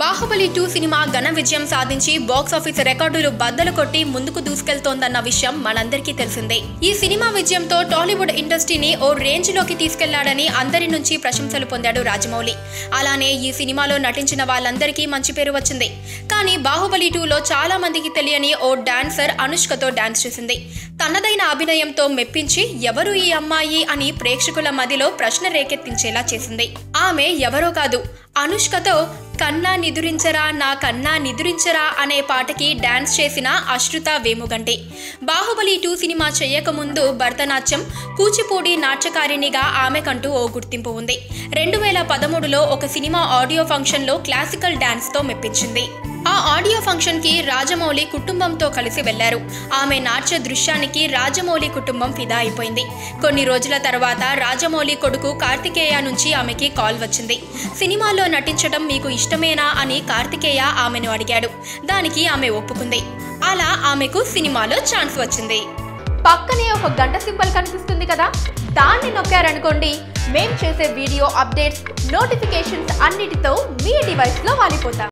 Baahubali two cinema ఘన విజయం సాధించి బాక్స్ ఆఫీస్ రికార్డులు బద్దలు కొట్టి ముందుకు దూసుకెళ్తోందన్న విషయం మనందరికీ తెలిసిందే. ఈ సినిమా విజయంతో టాలీవుడ్ ఇండస్ట్రీని ఓ రేంజ్లోకి తీసుకెళ్ళాడని అందరి నుంచి ప్రశంసలు పొందాడు రాజమౌళి. అలానే ఈ సినిమాలో నటించిన వాళ్ళందరికీ మంచి పేరు వచ్చింది. కానీ బాహుబలి టూలో చాలా మందికి తెలియని ఓ డాన్సర్ అనుష్కతో డాన్స్ చేసింది. తనదైన అభినయంతో మెప్పించి ఎవరు ఈ అమ్మాయి అని ప్రేక్షకుల మదిలో ప్రశ్న రేకెత్తించేలా చేసింది. ఆమె ఎవరో కాదు. అనుష్కతో కన్నా నిదురించరా నా కన్నా నిదురించరా అనే పాటకి డాన్స్ చేసిన అశ్రుత వేముగంటి. బాహుబలి టూ సినిమా చేయకముందు భరతనాట్యం కూచిపూడి నాట్యకారిణిగా ఆమెకంటూ ఓ గుర్తింపు ఉంది. రెండు వేల పదమూడులో ఒక సినిమా ఆడియో ఫంక్షన్లో క్లాసికల్ డాన్స్తో మెప్పించింది. ఆ ఆడియో ఫంక్షన్కి రాజమౌళి కుటుంబంతో కలిసి వెళ్ళారు ఆమె నాట్య దృశ్యానికి రాజమౌళి కుటుంబం ఫిదా అయిపోయింది. కొన్ని రోజుల తర్వాత రాజమౌళి కొడుకు కార్తికేయ నుంచి ఆమెకి కాల్ వచ్చింది. సినిమాలో నటించడం మీకు ఇష్టమేనా అని కార్తికేయ ఆమెను అడిగాడు. దానికి ఆమె ఒప్పుకుంది. అలా ఆమెకు సినిమాలో ఛాన్స్ వచ్చింది. పక్కనే ఒక గంట సింబల్ కనిపిస్తుంది కదా? దాన్ని నొక్కారనుకోండి. మేం చేసే వీడియో అప్డేట్స్ నోటిఫికేషన్స్ అన్నిటితో మీ డివైస్లో వాలిపోతాం.